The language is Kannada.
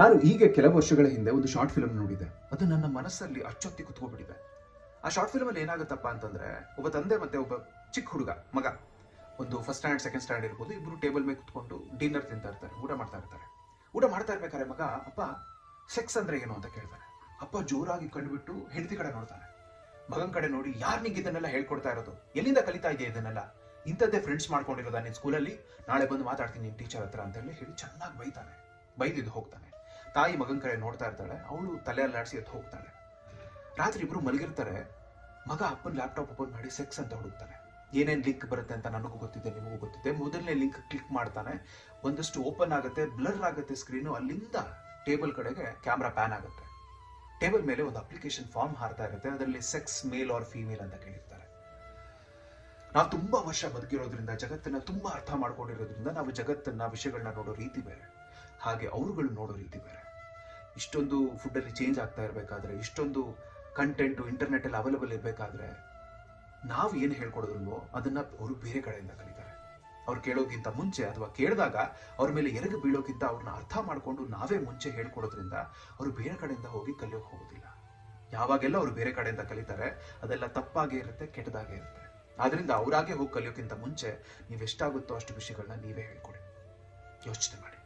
ನಾನು ಹೀಗೆ ಕೆಲವು ವರ್ಷಗಳ ಹಿಂದೆ ಒಂದು ಶಾರ್ಟ್ ಫಿಲ್ಮ್ ನೋಡಿದೆ ಅದು ನನ್ನ ಮನಸ್ಸಲ್ಲಿ ಅಚ್ಚೊತ್ತಿ ಕುತ್ಕೊಂಡ್ಬಿಟ್ಟಿದೆ ಆ ಶಾರ್ಟ್ ಫಿಲ್ಮಲ್ಲಿ ಏನಾಗುತ್ತಪ್ಪ ಅಂತಂದ್ರೆ, ಒಬ್ಬ ತಂದೆ ಮತ್ತೆ ಒಬ್ಬ ಚಿಕ್ಕ ಹುಡುಗ, ಮಗ. ಒಂದು ಫಸ್ಟ್ ಸ್ಟ್ಯಾಂಡರ್ಡ್ ಸೆಕೆಂಡ್ ಸ್ಟ್ಯಾಂಡರ್ಡ್ ಇರ್ಬೋದು, ಇಬ್ರು ಟೇಬಲ್ ಮೇಲೆ ಕುತ್ಕೊಂಡು ಡಿನ್ನರ್ ತಿಂತಾ ಇರ್ತಾರೆ, ಊಟ ಮಾಡ್ತಾ ಇರ್ತಾರೆ. ಊಟ ಮಾಡ್ತಾ ಇರ್ಬೇಕಾದ್ರೆ ಮಗ, ಅಪ್ಪ ಸೆಕ್ಸ್ ಅಂದ್ರೆ ಏನು? ಅಂತ ಕೇಳ್ತಾರೆ. ಅಪ್ಪ ಜೋರಾಗಿ ಕಂಡುಬಿಟ್ಟು ಹೆಂಡತಿ ಕಡೆ ನೋಡ್ತಾನೆ. ಮಗನ ಕಡೆ ನೋಡಿ, ಯಾರು ನಿಂಗೆ ಇದನ್ನೆಲ್ಲ ಹೇಳ್ಕೊಡ್ತಾ ಇರೋದು? ಎಲ್ಲಿಂದ ಕಲಿತಾ ಇದೆಯಾ ಇದನ್ನೆಲ್ಲ? ಇಂಥದ್ದೇ ಫ್ರೆಂಡ್ಸ್ ಮಾಡ್ಕೊಂಡಿರೋದ ನಿನ್ ಸ್ಕೂಲಲ್ಲಿ ನಾಳೆ ಬಂದು ಮಾತಾಡ್ತೀನಿ ನಿನ್ ಟೀಚರ್ ಹತ್ರ ಅಂತ ಹೇಳಿ ಚೆನ್ನಾಗಿ ಬೈತಾನೆ. ಬೈದಿದ್ದು ಹೋಗ್ತಾನೆ. ತಾಯಿ ಮಗನ ಕಡೆ ನೋಡ್ತಾ ಇರ್ತಾಳೆ, ಅವಳು ತಲೆ ಅಲ್ಲಾಡಿಸಿ ಎದ್ದು ಹೋಗ್ತಾಳೆ. ರಾತ್ರಿ ಇಬ್ರು ಮಲಗಿರ್ತಾರೆ, ಮಗ ಅಪ್ಪನ ಲ್ಯಾಪ್ಟಾಪ್ ಓಪನ್ ಮಾಡಿ ಸೆಕ್ಸ್ ಅಂತ ಹುಡುಕ್ತಾನೆ. ಏನೇನ್ ಲಿಂಕ್ ಬರುತ್ತೆ ಅಂತ ನನಗೂ ಗೊತ್ತಿದೆ, ನಿಮಗೂ ಗೊತ್ತಿದೆ. ಮೊದಲನೇ ಲಿಂಕ್ ಕ್ಲಿಕ್ ಮಾಡ್ತಾನೆ. ಒಂದಷ್ಟು ಓಪನ್ ಆಗುತ್ತೆ ಬ್ಲರ್ ಆಗುತ್ತೆ ಸ್ಕ್ರೀನು ಅಲ್ಲಿಂದ ಟೇಬಲ್ ಕಡೆಗೆ ಕ್ಯಾಮ್ರಾ ಪ್ಯಾನ್ ಆಗುತ್ತೆ. ಟೇಬಲ್ ಮೇಲೆ ಒಂದು ಅಪ್ಲಿಕೇಶನ್ ಫಾರ್ಮ್ ಹಾರ್ತಾ ಇರುತ್ತೆ, ಅದರಲ್ಲಿ ಸೆಕ್ಸ್ ಮೇಲ್ ಆರ್ ಫೀಮೇಲ್ ಅಂತ ಕೇಳಿರ್ತಾರೆ. ನಾವು ತುಂಬಾ ವರ್ಷ ಬದುಕಿರೋದ್ರಿಂದ, ಜಗತ್ತನ್ನ ತುಂಬಾ ಅರ್ಥ ಮಾಡ್ಕೊಂಡಿರೋದ್ರಿಂದ ನಾವು ಜಗತ್ತನ್ನ, ವಿಷಯಗಳನ್ನ ನೋಡೋ ರೀತಿ ಬೇರೆ. ಹಾಗೆ ಅವರುಗಳು ನೋಡೋ ರೀತಿ ಬೇರೆ. ಇಷ್ಟೊಂದು ಫುಡ್ಡಲ್ಲಿ ಚೇಂಜ್ ಆಗ್ತಾ ಇರಬೇಕಾದ್ರೆ, ಇಷ್ಟೊಂದು ಕಂಟೆಂಟು ಇಂಟರ್ನೆಟಲ್ಲಿ ಅವೈಲಬಲ್ ಇರಬೇಕಾದ್ರೆ ನಾವು ಏನು ಹೇಳ್ಕೊಡೋದ್ರಲ್ವೋ ಅದನ್ನು ಅವರು ಬೇರೆ ಕಡೆಯಿಂದ ಕಲಿತಾರೆ. ಅವ್ರು ಕೇಳೋಕ್ಕಿಂತ ಮುಂಚೆ ಅಥವಾ ಕೇಳಿದಾಗ ಅವ್ರ ಮೇಲೆ ಎರಗು ಬೀಳೋಕ್ಕಿಂತ ಅವ್ರನ್ನ ಅರ್ಥ ಮಾಡಿಕೊಂಡು ನಾವೇ ಮುಂಚೆ ಹೇಳ್ಕೊಡೋದ್ರಿಂದ ಅವರು ಬೇರೆ ಕಡೆಯಿಂದ ಹೋಗಿ ಕಲಿಯೋಕೆ ಹೋಗೋದಿಲ್ಲ. ಯಾವಾಗೆಲ್ಲ ಅವರು ಬೇರೆ ಕಡೆಯಿಂದ ಕಲಿತಾರೆ, ಅದೆಲ್ಲ ತಪ್ಪಾಗೇ ಇರುತ್ತೆ, ಕೆಟ್ಟದಾಗೇ ಇರುತ್ತೆ. ಆದ್ದರಿಂದ ಅವರಾಗೆ ಹೋಗಿ ಕಲಿಯೋಕ್ಕಿಂತ ಮುಂಚೆ ನೀವೆಷ್ಟಾಗುತ್ತೋ ಅಷ್ಟು ವಿಷಯಗಳನ್ನ ನೀವೇ ಹೇಳ್ಕೊಡಿ. ಯೋಚನೆ ಮಾಡಿ.